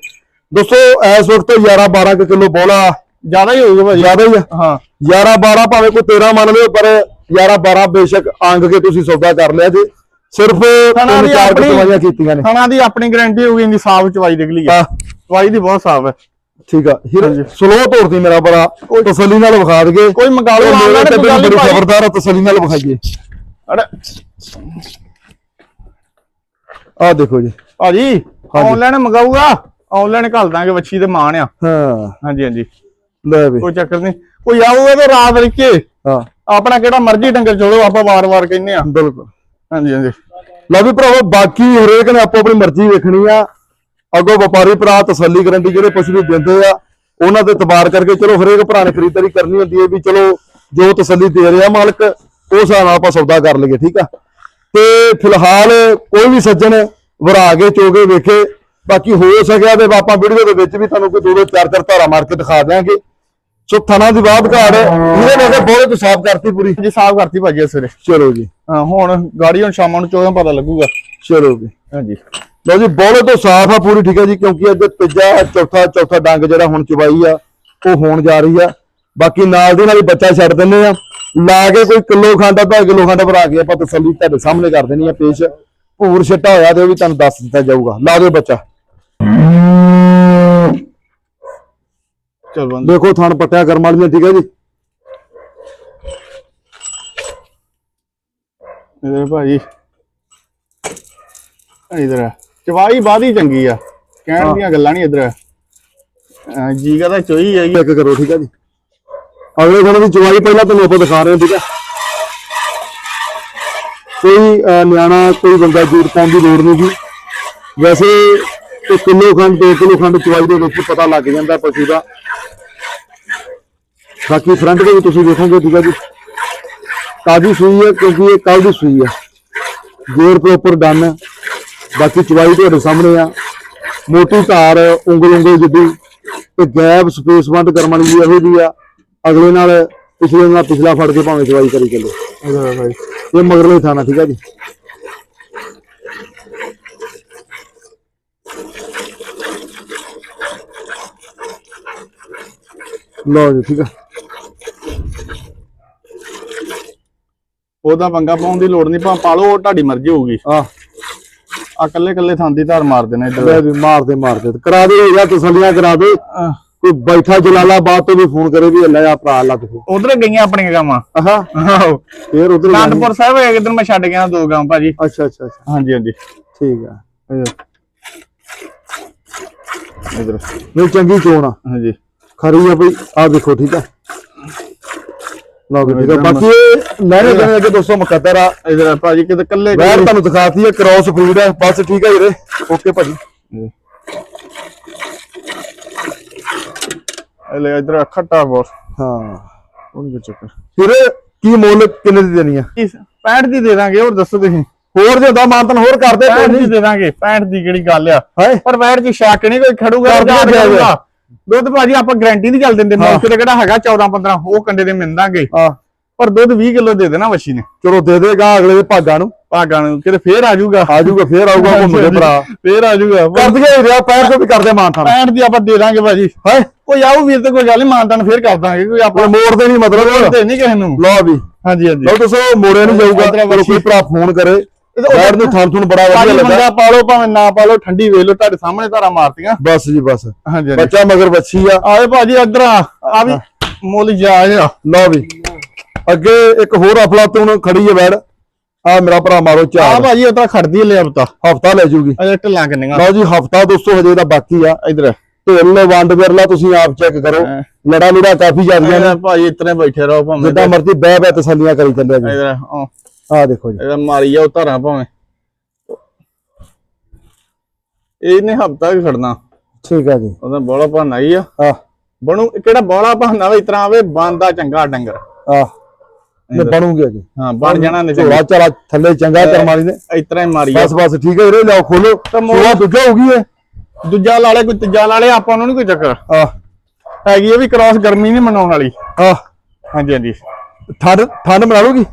ਦੋਸਤੋ ਇਸ ਵਕਤ 11 12 ਕਿਲੋ ਬੋਲਾ ਜ਼ਿਆਦਾ ਹੀ ਹੋਊਗਾ ਭਾਜੀ। ਜ਼ਿਆਦਾ ਹੀ ਆ। ਹਾਂ। 11 12 ਭਾਵੇਂ ਕੋਈ 13 ਮੰਨ ਲਿਓ ਪਰ 11 12 ਬੇਸ਼ੱਕ ਅੰਗ ਕੇ ਤੁਸੀਂ ਸੌਦਾ ਕਰ ਲਿਆ ਜੇ। ਸਿਰਫ ਤਿੰਨ ਦੀ ਆਪਣੀ- ਕਟਵਾਈਆਂ ਕੀਤੀਆਂ ਨੇ। ਖਾਣਾ ਦੀ ਆਪਣੀ ਗਾਰੰਟੀ ਹੋਊਗੀ ਇੰਨੀ ਸਾਫ਼ ਚਵਾਈ ਨਿਕਲੀ ਆ। ਹਾਂ। ਚਵਾਈ ਦੀ ਬਹੁਤ ਸਾਫ਼ ਹੈ ਠੀਕ ਆ। ਹੀਰੇ ਸਲੋ ਤੋੜਦੀ ਮੇਰਾ ਬੜਾ ਤਸੱਲੀ ਨਾਲ ਵਿਖਾ ਦਗੇ ਕੋਈ ਮੰਗਾ ਲਓ ਆਨਲਾਈਨ ਗੱਲ ਬੜੀ ਖਬਰਦਾਰ ਆ ਤਸੱਲੀ ਨਾਲ ਵਿਖਾਈਏ। ਅਰੇ ਆਹ ਦੇਖੋ ਜੀ। ਭਾਜੀ ਆਨਲਾਈਨ ਮੰਗਾਊਗਾ? ਆਨਲਾਈਨ ਘੱਲ ਦਾਂਗੇ ਵੱਛੀ ਤੇ ਮਾਣ ਆ। ਹਾਂ। ਹਾਂਜੀ ਹਾਂਜੀ। ਲੈ ਵੀ। ਕੋਈ ਚੱਕਰ ਨਹੀਂ। ਕੋਈ ਆਊਗਾ ਤੇ ਰਾਤ ਰਿਕੇ ਹਾਂ। ਆਪਣਾ ਕਿਹੜਾ ਮਰਜ਼ੀ ਡੰਗਰ ਚੋਲੋ ਆਪਾਂ ਵਾਰ-ਵਾਰ ਕਹਿੰਨੇ ਆ। ਬਿਲਕੁਲ। ਹਾਂਜੀ ਹਾਂਜੀ। ਲਓ ਵੀ ਭਰਾਵੋ ਬਾਕੀ ਹਰੇਕ ਨੇ ਆਪੋ ਆਪਣੀ ਮਰਜ਼ੀ ਵੇਖਣੀ ਆ। ਅੱਗੋਂ ਵਪਾਰੀ ਭਰਾ ਤਸੱਲੀ ਕਰਨ ਦੀ ਜਿਹੜੇ ਪਸ਼ੂ ਵੀ ਦਿੰਦੇ ਆ ਉਹਨਾਂ ਤੇ ਇਤਬਾਰ ਕਰਕੇ ਚਲੋ ਹਰੇਕ ਭਰਾ ਨੇ ਖਰੀਦਦਾਰੀ ਕਰਨੀ ਹੁੰਦੀ ਹੈ ਵੀ ਚਲੋ ਜੋ ਤਸੱਲੀ ਦੇ ਰਿਹਾ ਮਾਲਕ ਉਸ ਹਿਸਾਬ ਨਾਲ ਆਪਾਂ ਸੌਦਾ ਕਰ ਲਈਏ ਠੀਕ ਆ? ਤੇ ਫਿਲਹਾਲ ਕੋਈ ਵੀ ਸੱਜਣ ਵਰਾ ਕੇ ਚੋਗੇ ਵੇਖੇ ਬਾਕੀ ਹੋ ਸਕਿਆ ਤੇ ਆਪਾਂ ਵੀਡੀਓ ਦੇ ਵਿੱਚ ਵੀ ਤੁਹਾਨੂੰ ਕੋਈ ਦੋ ਦੋ ਚਾਰ ਚਾਰ ਧਾਰਾ ਮਾਰ ਕੇ ਦਿਖਾ ਦਿਆਂਗੇ। ਸੋ ਥਣਾ ਦੀ ਬਾਤ ਘਾੜ ਇਹਦੇ ਨਾਲ ਬਹੁਤ ਤੋਂ ਸਾਫ਼ ਕਰਤੀ ਪੂਰੀ। ਜੀ ਸਾਫ਼ ਕਰਤੀ ਭਾਜੀ ਇਸ ਸਵੇਰੇ ਚਲੋ ਜੀ। ਹਾਂ ਹੁਣ ਗਾੜੀ ਹੁਣ ਸ਼ਾਮਾਂ ਨੂੰ ਚੋਦਾਂ ਪਤਾ ਲੱਗੂਗਾ। ਚਲੋ ਜੀ। ਹਾਂਜੀ। ਲਓ ਜੀ ਬੋਲੇ ਤੋਂ ਸਾਫ਼ ਆ ਪੂਰੀ ਠੀਕ ਹੈ ਜੀ ਕਿਉਂਕਿ ਅੱਜ ਤੀਜਾ ਚੌਥਾ ਚੌਥਾ ਡੰਗ ਜਿਹੜਾ ਹੁਣ ਚਵਾਈ ਆ ਉਹ ਹੋਣ ਜਾ ਰਹੀ ਆ। ਬਾਕੀ ਨਾਲ ਦੀ ਨਾਲ ਹੀ ਬੱਚਾ ਛੱਡ ਦਿੰਨੇ ਆ। ਲਾ ਕੇ ਕੋਈ ਕਿਲੋ ਖੰਡ ਅੱਧਾ ਕਿਲੋ ਖੰਡ ਭਰਾ ਕੇ ਆਪਾਂ ਤਸੱਲੀ ਤੁਹਾਡੇ ਸਾਹਮਣੇ ਕਰ ਦੇਣੀ ਆ ਪੇਸ਼। ਭੂਰ ਛੱਟਾ ਹੋਇਆ ਤੇ ਉਹ ਵੀ ਤੁਹਾਨੂੰ ਦੱਸ ਦਿੱਤਾ ਜਾਊਗਾ। ਲਾ ਦਿਓ ਬੱਚਾ। ਚਲ ਬੰਦ। ਦੇਖੋ ਥਣ ਪੱਟਿਆ ਕਰਮ ਵਾਲੀਆਂ ਠੀਕ ਹੈ ਜੀ? ਇਧਰ ਭਾਜੀ। ਇਧਰ ਚਵਾਈ ਬਾਦੀ ਚੰਗੀ ਆ। ਕਹਿਣ ਦੀਆਂ ਗੱਲਾਂ ਨਹੀਂ ਇਧਰ। ਜੀ ਦਾ ਚੋਈ ਹੈਗੀ। ਚੈੱਕ ਕਰੋ ਠੀਕ ਹੈ ਜੀ। ਅਗਲੇ ਦਿਨ ਦੀ ਚਵਾਈ ਪਹਿਲਾਂ ਤੁਹਾਨੂੰ ਆਪਾਂ ਦਿਖਾ ਰਹੇ ਹਾਂ ਠੀਕ ਹੈ? ਕੋਈ ਨਿਆਣਾ ਕੋਈ ਬੰਦਾ ਜੂਟ ਪਾਉਣ ਦੀ ਲੋੜ ਨਹੀਂ ਜੀ। ਵੈਸੇ ਇੱਕ ਕਿਲੋ ਖੰਡ 2 ਕਿਲੋ ਖੰਡ ਚਵਾਈ ਦੇ ਵਿੱਚ ਪਤਾ ਲੱਗ ਜਾਂਦਾ ਪਸ਼ੂ ਦਾ। ਬਾਕੀ ਫਰੰਟ ਦੇ ਵੀ ਤੁਸੀਂ ਦੇਖੋਗੇ ਠੀਕ ਹੈ ਜੀ। ਤਾਜੀ ਸੂਈ ਹੈ ਕਿਉਂਕਿ ਇਹ ਕੱਲ ਦੀ ਸੂਈ ਹੈ। ਜੇਰ ਪ੍ਰੋਪਰ ਡਨ ਬਾਕੀ ਚਵਾਈ ਤੁਹਾਡੇ ਸਾਹਮਣੇ ਆ। ਮੋਟੀ ਧਾਰ ਉਂਗਲ ਉਂਗਲ ਜਿੱਡੀ ਤੇ ਗੈਪ ਸਪੇਸ ਵੰਡ ਕਰਮ ਵਾਲੀ ਵੀ ਇਹੋ ਜਿਹੀ ਆ। ਅਗਲੇ ਨਾਲ ਪਿਛਲੇ ਨਾਲ ਪਿਛਲਾ ਫੜ ਕੇ ਭਾਵੇਂ ਚਵਾਈ ਕਰੀ ਚੱਲੋ। ਇਹ ਮਗਰਲੇ ਥਾਣਾ ਠੀਕ ਹੈ ਜੀ। ਲਓ ਜੀ ਠੀਕ ਆ। ਉਹਦਾ ਪੰਗਾ ਪਾਉਣ ਦੀ ਲੋੜ ਨਹੀਂ ਪਾ ਪਾ ਲਓ ਉਹ ਤੁਹਾਡੀ ਮਰਜ਼ੀ ਹੋਊਗੀ। ਆ ਆ ਕੱਲੇ ਕੱਲੇ ਥਾਂ ਦੀ ਧਾਰ ਮਾਰ ਦੇਣਾ ਲੈ ਇਧਰ ਵੀ ਮਾਰਦੇ ਮਾਰਦੇ। ਕਰਾ ਦੇ ਜਾਂ ਤਸੱਲੀਆਂ ਕਰਾ ਦੇ। ਕੋਈ ਬੈਠਾ ਜਲਾਲਾਬਾਦ ਤੋਂ ਵੀ ਫੋਨ ਕਰੇ ਵੀ ਲੈ ਆ ਭਰਾ ਲੱਗ ਫੋ ਉਧਰ ਗਈਆਂ ਆਪਣੀਆਂ ਗਾਵਾਂ। ਆਹਾ। ਆਹੋ। ਫੇਰ ਉਧਰ ਸਾਹਿਬ ਹੈ ਕਿਧਰ ਮੈਂ ਛੱਡ ਗਿਆ ਦੋ ਗਾਂ ਭਾਜੀ। ਅੱਛਾ ਅੱਛਾ ਅੱਛਾ। ਹਾਂਜੀ ਹਾਂਜੀ। ਠੀਕ ਆ। ਇਧਰ। ਨਹੀਂ ਚੰਗੀ ਚੋਣ ਆ। ਹਾਂਜੀ। ਖਰੀ ਆ ਬਈ। ਆ ਦੇਖੋ ਠੀਕ ਆ। ਲਓ ਵੀ ਠੀਕ ਆ। ਬਾਕੀ ਲਹਿਰੇ ਦੇ ਅੱਗੇ ਦੋਸਤੋ ਮੁਕੱਦਰ ਆ। ਇਧਰ ਭਾਜੀ ਕਿਤੇ ਕੱਲੇ ਵੈਰ ਤੁਹਾਨੂੰ ਦਿਖਾਤੀ ਹੈ ਕ੍ਰਾਸ ਫੀਡ ਹੈ ਬਸ ਠੀਕ ਹੈ ਵੀਰੇ। ਓਕੇ ਭਾਜੀ। ਲੈ ਇਧਰ ਖੱਟਾ ਬਹੁਤ ਹਾਂ। ਉਹਨੂੰ ਚੱਕਰ। ਵੀਰੇ ਕੀ ਮੁੱਲ ਕਿੰਨੇ ਦੀ ਦੇਣੀ ਆ? 65 ਦੀ ਦੇ ਦਾਂਗੇ ਹੋਰ ਦੱਸੋ ਤੁਸੀਂ। ਹੋਰ ਜੇ ਹੁੰਦਾ ਮਾਨਤਨ ਹੋਰ ਕਰਦੇ 65 ਦੀ ਦੇ ਦਾਂਗੇ 65 ਦੀ ਕਿਹੜੀ ਗੱਲ ਆ? ਪਰ ਵੈਟ ਚ ਸ਼ੱਕ ਨਹੀਂ ਕੋਈ ਖੜੂਗਾ ਦੁੱਧ ਭਾਜੀ ਆਪਾਂ ਗਾਰੰਟੀ ਨਹੀਂ ਚੱਲ ਦਿੰਦੇ ਮੌਕੇ ਤੇ ਕਿਹੜਾ ਹੈਗਾ 14 15 ਉਹ ਕੰਡੇ ਦੇ ਮਿੰਦਾਂਗੇ ਆ ਪਰ ਦੁੱਧ 20 ਕਿਲੋ ਦੇ ਦੇਣਾ ਵੱਛੀ ਨੇ। ਚਲੋ ਦੇ ਦੇਗਾ ਅਗਲੇ ਦੇ ਭਾਗਾਂ ਨੂੰ। ਭਾਗਾਂ ਨੂੰ ਕਿਤੇ ਫੇਰ ਆ ਜਾਊਗਾ। ਆ ਜਾਊਗਾ ਫੇਰ ਆਊਗਾ ਘੁੰਮ ਕੇ ਭਰਾ। ਫੇਰ ਆ ਜਾਊਗਾ। ਕਰ ਦਈਏ ਵੀਰੇ ਪੈਰ ਤੋਂ ਵੀ ਕਰਦੇ ਮਾਨਤਨ। 65 ਦੀ ਆਪਾਂ ਦੇ ਦਾਂਗੇ ਭਾਜੀ। ਹਾਏ ਕੋਈ ਆਊ ਵੀਰ ਤੇ ਕੋਈ ਗੱਲ ਨਹੀਂ ਮਾਨਤਾਨ ਫੇਰ ਕਰ ਦਾਂਗੇ ਕੋਈ ਆਪਾਂ ਮੋੜ ਦੇ ਨਹੀਂ ਮਤਲਬ। ਦੇ ਨਹੀਂ ਕਿਸੇ ਨੂੰ। ਲਓ ਵੀ ਹਾਂਜੀ ਹਾਂਜੀ। ਲਓ ਦੱਸੋ ਮੋੜੇ ਨਹੀਂ ਜਾਊਗਾ ਕੋਈ ਭਰਾ ਫੋਨ ਕਰੇ। ਬੈਠ ਨੂੰ ਥਾਂ ਥੁਣ ਬੜਾ ਵਧੀਆ ਭਾਜੀ ਲੱਗਾ। ਮੰਗਾ ਪਾ ਲਓ ਭਾਵੇਂ ਨਾ ਪਾ ਲਓ ਠੰਡੀ ਵੇਖ ਲਓ ਤੁਹਾਡੇ ਸਾਹਮਣੇ ਧਾਰਾ ਮਾਰਤੀਆਂ। ਬਸ ਜੀ ਬਸ। ਹਾਂਜੀ ਬੱਚਾ ਮਗਰ ਬੱਚੀ ਆ। ਆਏ ਭਾਜੀ ਇੱਧਰ ਆ। ਆ ਵੀ ਮੁੱਲ ਜਾਇਜ਼ ਆ। ਲਓ ਵੀ। ਅੱਗੇ ਇੱਕ ਹੋਰ ਅਫਲਾਤੂਨ ਖੜੀ ਹੈ ਬੈੜ ਆ ਮੇਰਾ ਭਰਾ ਮਾਰੋ ਆ ਚਾਰ। ਭਾਜੀ ਉਤਰਾ ਖੜਦੀ ਲੈ ਬਤਾ ਹਫਤਾ ਲੈ ਜੂਗੀ। ਅਜੇ ਢਿੱਲਾਂ ਕਿੰਨੀਆਂ। ਲਓ ਜੀ ਹਫਤਾ ਦੋਸਤੋ ਹਜੇ ਦਾ ਬਾਕੀ ਆ। ਇਧਰ। ਢੋਲ ਵੰਡ ਵਿਰਲਾ ਤੁਸੀਂ ਆਪ ਚੈੱਕ ਕਰੋ। ਲੜਾ ਲੁੜਾ ਕਾਫੀ ਜ਼ਿਆਦੀਆਂ ਨੇ। ਭਾਈ ਇਤਨੇ ਬੈਠੇ ਰਹੋ ਭਾਵੇਂ। ਜਿੱਦਾਂ ਮਰਜ਼ੀ ਬਹਿ ਬਹਿ ਤਸੱਲੀਆਂ ਕਰੀ ਚੱਲਿਆ ਜੀ। ਇਹਦਾ ਉਹ ਆਹ ਦੇਖੋ ਜੀ। ਇਹਦਾ ਮਾਰੀ ਜਾਓ ਧਾਰਾਂ ਭਾਵੇਂ। ਇਹਨੇ ਹਫਤਾ ਵੀ ਖੜਨਾ। ਠੀਕ ਹੈ ਜੀ। ਉਹਦਾ ਬੋਲਾ ਬਹਾਨਾ ਹੀ ਆ? ਆਹ। ਬਣੂ ਕਿਹੜਾ ਬੋਲਾ ਬਹਾਨਾ ਵਾ? ਇਸ ਤਰ੍ਹਾਂ ਆਵੇ ਬੰਦਾ ਚੰਗਾ ਡੰਗਰ। ਆਹ। ਨੇ ਬਣੂਗੇ ਜੀ। ਹਾਂ ਬਣ ਜਾਣਾ ਨੇ ਝੋਲਾ ਚਲਾ ਥੱਲੇ ਚੰਗਾ ਕਰਮਾਲੀ ਨੇ। ਇਸ ਤਰ੍ਹਾਂ ਹੀ ਮਾਰੀ ਆ ਬਸ ਬਸ ਠੀਕ ਹੈ ਵੀਰੇ ਲਿਆਓ ਖੋਲੋ ਸੋਆ ਦੂਜਾ ਹੋ ਗਈ ਹੈ ਦੂਜਾ ਲਾ ਲੇ ਕੋਈ ਤੀਜਾ ਲਾ ਲੇ ਆਪਾਂ ਨੂੰ ਨਹੀਂ ਕੋਈ ਚੱਕਰ। ਆਹ। ਹੈਗੀ ਇਹ ਵੀ ਕ੍ਰਾਸ ਗਰਮੀ ਨਹੀਂ ਮਨਾਉਣ ਵਾਲੀ। ਆਹ। ਹਾਂਜੀ ਹਾਂਜੀ। ਠੰਡ ਠੰਡ ਬਣਾ ਲੂਗੀ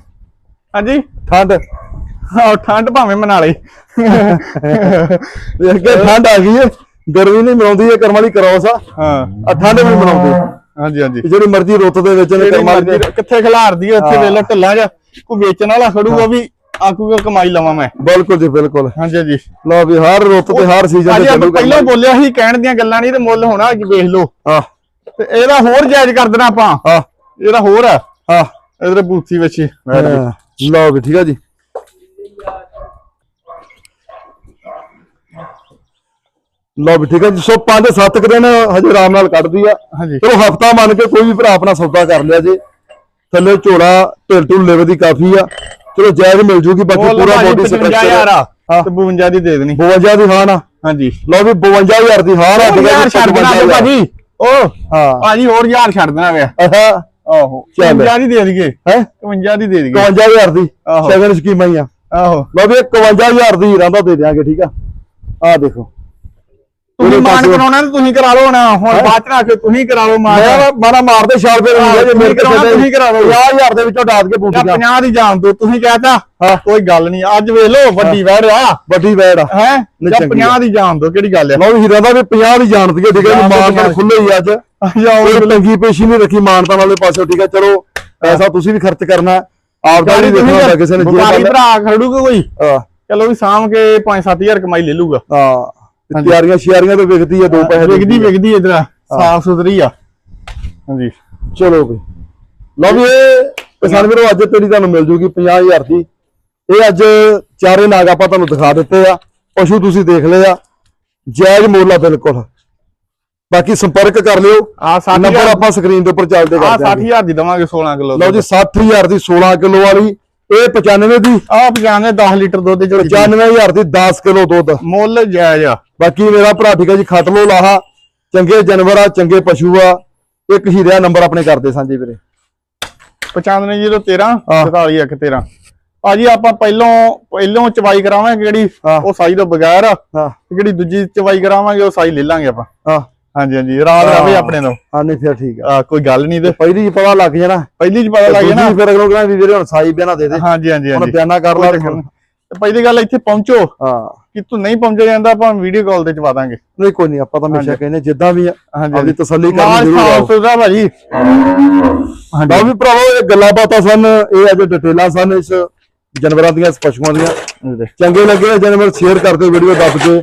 ਹਾਂਜੀ? ਠੰਡ। ਹਾਂ ਠੰਡ ਭਾਵੇਂ ਮਨਾ ਲਈ। ਵੇਖ ਕੇ ਠੰਡ ਆ ਗਈ ਹੈ ਗਰਮੀ ਨਹੀਂ ਮਨਾਉਂਦੀ ਇਹ ਕਰਮਾਲੀ ਕਰਾਉਸ ਆ। ਹਾਂ। ਆ ਠੰਡ ਵੀ ਮਨਾਉਂਦੀ। ਹਾਂਜੀ ਹਾਂਜੀ। ਜਿਹੜੀ ਮਰਜ਼ੀ ਰੁੱਤ ਦੇ ਵਿੱਚ ਨੇ ਕਰਮਾਲੀ ਮਰਜ਼ੀ ਕਿੱਥੇ ਖਿਲਾਰਦੀ ਆ ਉੱਥੇ ਵੇਲੇ ਢਿੱਲਾ ਜਾ। ਕੋਈ ਵੇਚਣ ਵਾਲਾ ਖੜੂਗਾ ਵੀ ਆਖੂਗਾ ਕਮਾਈ ਲਵਾਂ ਮੈਂ। ਬਿਲਕੁਲ ਜੀ ਬਿਲਕੁਲ। ਹਾਂਜੀ ਹਾਂਜੀ। ਲਓ ਵੀ ਹਰ ਰੁੱਤ ਤੇ ਹਰ ਸੀਜ਼ਨ ਤੇ ਚੱਲੂਗਾ ਪਹਿਲਾਂ ਬੋਲਿਆ ਸੀ ਕਹਿਣ ਦੀਆਂ ਗੱਲਾਂ ਨਹੀਂ ਤੇ ਮੁੱਲ ਹੋਣਾ ਅੱਜ ਵੇਖ ਲਓ। ਆਹ। ਤੇ ਇਹਦਾ ਹੋਰ ਜਾਇਜ਼ ਕਰ ਦੇਣਾ ਆਪਾਂ। ਆਹ। ਇਹਦਾ ਹੋਰ ਆ। ਆਹ। ਇਧਰ ਬੂਥੀ ਵਿੱਚ ਹਾਂ, ਲਓ ਵੀ ਠੀਕ ਆ ਜੀ। ਲਓ ਵੀ ਠੀਕ ਆ ਜੀ। ਸੋ 5-7 ਦਿਨ ਹਜੇ ਆਰਾਮ ਨਾਲ ਕੱਢਦੀ ਆ। ਹਾਂਜੀ। ਚਲੋ ਹਫਤਾ ਮੰਨ ਕੇ ਕੋਈ ਵੀ ਭਰਾ ਆਪਣਾ ਸੌਦਾ ਕਰ ਲਿਆ ਜੇ। ਥੱਲੇ ਝੋਲਾ ਢਿਲ ਢੁਲ ਲੈਵੇ ਦੀ ਕਾਫੀ ਆ। ਚਲੋ ਜਾਇਜ਼ ਮਿਲ ਜੂਗੀ ਬਾਕੀ ਪੂਰਾ ਬੋਡੀ 55000 ਆ। ਹਾਂ। ਤੇ 52 ਦੀ ਦੇ ਦੇਣੀ। 52 ਦੀ ਹਾਨ ਆ। ਹਾਂਜੀ। ਲਓ ਵੀ 52000 ਦੀ ਹਾਨ ਆ। ਯਾਰ ਛੱਡ ਦੇਣਾ ਵੇ ਭਾਜੀ। ਉਹ ਹਾਂ। ਭਾਜੀ ਹੋਰ ਯਾਰ ਛੱਡ ਦੇਣਾ ਵੇ। ਆਹਾ ਆਹੋ ਚੱਲ। 52 ਦੀ ਦੇ ਦਈਏ। ਹੈ? 52 ਦੀ ਦੇ ਦਈਏ। 51000 ਦੀ ਆਹੋ। ਸ਼ਗਨ ਸਕੀਮਾਂ ਹੀ ਆ। ਆਹੋ। ਲਓ ਵੀ 51000 ਦੀ ਹੀਰਾਂ ਦਾ ਦੇ ਦਿਆਂਗੇ ਠੀਕ ਆ? ਆ ਦੇਖੋ। ਤੁਸੀਂ ਉਹਦੇ ਮਾਨ ਪਾਸੇ- ਕਰਾਉਣਾ ਤੇ ਤੁਸੀਂ ਕਰਾ ਲਓ ਨਾ। ਹੁਣ ਹੈਂ? ਬਾਅਦ ਚ ਰੱਖ ਕੇ ਤੁਸੀਂ ਕਰਾ ਲਓ ਮਾਨ। ਮੈਂ ਮਾਰਾ ਮਾਰਦੇ ਛਾਲ ਫੇਰ ਹਾਂ, ਜੇ ਮੇਰੇ ਤੁਸੀਂ ਕਰਾਉਣਾ, ਕੋਲ ਤੁਸੀਂ ਕਰਾ ਦਿਓ। 50000 ਦੇ ਵਿੱਚੋਂ ਡਾਟ ਕੇ ਜਾਂ ਪੁੱਛਿਆ 50 ਦੀ ਜਾਣ ਦੋ ਤੁਸੀਂ ਕਹਿਤਾ ਹਾਂ। ਕੋਈ ਗੱਲ ਨਹੀਂ ਅੱਜ ਵੇਖ ਲਓ ਵੱਡੀ ਵੈੜ ਆ। ਵੱਡੀ ਵੈੜ ਆ। ਹੈ? ਜਾਂ ਚੰਗੀ 50 ਦੀ ਜਾਣ ਦੋ ਕਿਹੜੀ ਗੱਲ ਆ? ਲਓ ਵੀ ਹੀਰਾ ਦਾ ਵੀ 50 ਦੀ ਜਾਣਦੀ ਹੈ ਠੀਕ ਹੈ ਮਾਨਤਾ ਜਾਣ। ਖੁੱਲੇ ਹੀ ਅੱਜ। ਜਾਓ ਕੋਈ ਤੰਗੀ ਪੇਸ਼ੀ ਨਹੀਂ ਰੱਖੀ ਮਾਨਤਾ ਵਾਲੇ ਪਾਸੇ ਠੀਕ ਹੈ ਚਲੋ ਪੈਸਾ ਤੁਸੀਂ ਵੀ ਖਰਚ ਕਰਨਾ ਆਪ ਦਾ ਗਾੜੀ ਨਹੀਂ ਦੇਖਣਾ ਹੁੰਦਾ ਕਿਸੇ ਨੇ ਜੇ ਭਰਾ ਖੜੂਗਾ ਕੋਈ? ਚਲੋ ਵੀ ਸਾਂਭ ਕੇ 5-7000 ਕਮਾਈ ਲੈ ਲੂਗਾ ਹਾਂ। ਤਿਆਰੀਆਂ ਸ਼ਿਆਰੀਆਂ ਤੇ ਵਿਕਦੀ ਆ ਦੋ ਪੈਸੇ। ਵਿਕਦੀ ਵਿਕਦੀ ਇਧਰ ਸਾਫ਼ ਸੁਥਰੀ ਆ। ਹਾਂਜੀ। ਚਲੋ ਵੀ। ਲਓ ਵੀ ਇਹ ਕਿਸਾਨ ਵੀਰੋ ਅੱਜ ਤੇਰੀ ਤੁਹਾਨੂੰ ਮਿਲ ਜੂਗੀ 50000 ਦੀ। ਇਹ ਅੱਜ ਚਾਰੇ ਨਾਗ ਆਪਾਂ ਤੁਹਾਨੂੰ ਦਿਖਾ ਦਿੱਤੇ ਆ। ਪਸ਼ੂ ਤੁਸੀਂ ਦੇਖ ਲਏ ਆ। ਜਾਇਜ਼ ਮੁੱਲ ਆ ਬਿਲਕੁਲ। ਬਾਕੀ ਸੰਪਰਕ ਕਰ ਲਿਓ। ਆ 60 ਨੰਬਰ ਆਪਾਂ ਸਕਰੀਨ ਦੇ ਉੱਪਰ ਚੱਲਦੇ ਆ ਕਰਦੇ ਹਾਂ। 60000 ਦੀ ਦਵਾਂਗੇ 16 ਕਿਲੋ ਲਓ ਜੀ 60000 ਦੀ 16 ਕਿਲੋ ਵਾਲੀ। ਇਹ 95 ਦੀ। ਆ 95 10 ਲੀਟਰ ਦੁੱਧ ਚ 95000 ਦੀ 10 ਕਿਲੋ ਦੁੱਧ। ਮੁੱਲ ਜਾਇਜ਼ ਆ। ਬਾਕੀ ਮੇਰਾ ਭਰਾ ਠੀਕ ਜੀ ਖੱਟ ਲੋ ਲਾਹਾ। ਚੰਗੇ ਜਾਨਵਰ ਆ ਚੰਗੇ ਪਸ਼ੂ ਆ। ਇੱਕ ਹੀਰਿਆ ਨੰਬਰ ਆਪਣੇ ਕਰਦੇ ਸਾਂਝੇ ਵੀਰੇ। 95013 ਹਾਂ। 44113 ਭਾਜੀ ਆਪਾਂ ਪਹਿਲੋਂ ਪਹਿਲੋਂ ਚਵਾਈ ਕਰਾਵਾਂਗੇ ਜਿਹੜੀ। ਉਹ ਸਾਈ ਤੋਂ ਬਗੈਰ ਆ। ਜਿਹੜੀ ਦੂਜੀ ਚਵਾਈ ਕਰਾਵਾਂਗੇ ਉਹ ਸਾਈ ਲੈ ਲਾਂਗੇ ਆਪਾਂ। ਹਾਂ। ਹਾਂਜੀ ਹਾਂਜੀ ਰਾਤ ਰਵੇ ਆਪਣੇ ਤੋਂ। ਹਾਂ ਨਹੀਂ ਫਿਰ ਠੀਕ ਆ। ਕੋਈ ਗੱਲ ਨਹੀਂ ਤੇ ਪਹਿਲੀ ਜੀ ਪਤਾ ਲੱਗ ਜਾਣਾ। ਪਹਿਲੀ ਚ ਪਤਾ ਲੱਗ ਦੂਜੀ ਫਿਰ ਅਗਲੋਂ ਕਹਿੰਦਾ ਵੀ ਵੀਰੇ ਹੁਣ ਸਾਈ ਬਿਆਨਾ ਦੇ ਦੇ। ਹਾਂਜੀ ਹਾਂਜੀ ਹੁਣ ਹਾਂਜੀ। ਬਿਆਨਾ ਕਰ ਲਾ। ਤੇ ਪਹਿਲੀ ਗੱਲ ਇੱਥੇ ਪਹੁੰਚੋ। ਹਾਂ। ਕਿ ਤੂੰ ਨਹੀਂ ਪਹੁੰਚਿਆ ਜਾਂਦਾ ਆਪਾਂ ਵੀਡੀਓ ਕਾਲ ਤੇ ਚਵਾ ਦਾਂਗੇ। ਨਹੀਂ ਕੋਈ ਨਹੀਂ ਆਪਾਂ ਤਾਂ ਹਮੇਸ਼ਾ ਕਹਿੰਦੇ ਜਿੱਦਾਂ ਵੀ ਆ ਹਾਂਜੀ ਆਪਦੀ ਤਸੱਲੀ ਕਰਨੀ ਜ਼ਰੂਰ ਸਾਫ਼ ਸੁਥਰਾ ਭਾਜੀ। ਲਓ ਵੀ ਭਰਾਵੋ ਇਹ ਗੱਲਾਂ ਬਾਤਾਂ ਸਨ ਇਹ ਅੱਜ ਡਿਟੇਲਾਂ ਸਨ ਇਸ ਜਾਨਵਰਾਂ ਦੀਆਂ ਇਸ ਪਸ਼ੂਆਂ ਦੀਆਂ। ਚੰਗੇ ਲੱਗੇ ਜਾਨਵਰ ਸ਼ੇਅਰ ਕਰ ਦਿਓ ਵੀਡੀਓ ਦੱਬ ਕੇ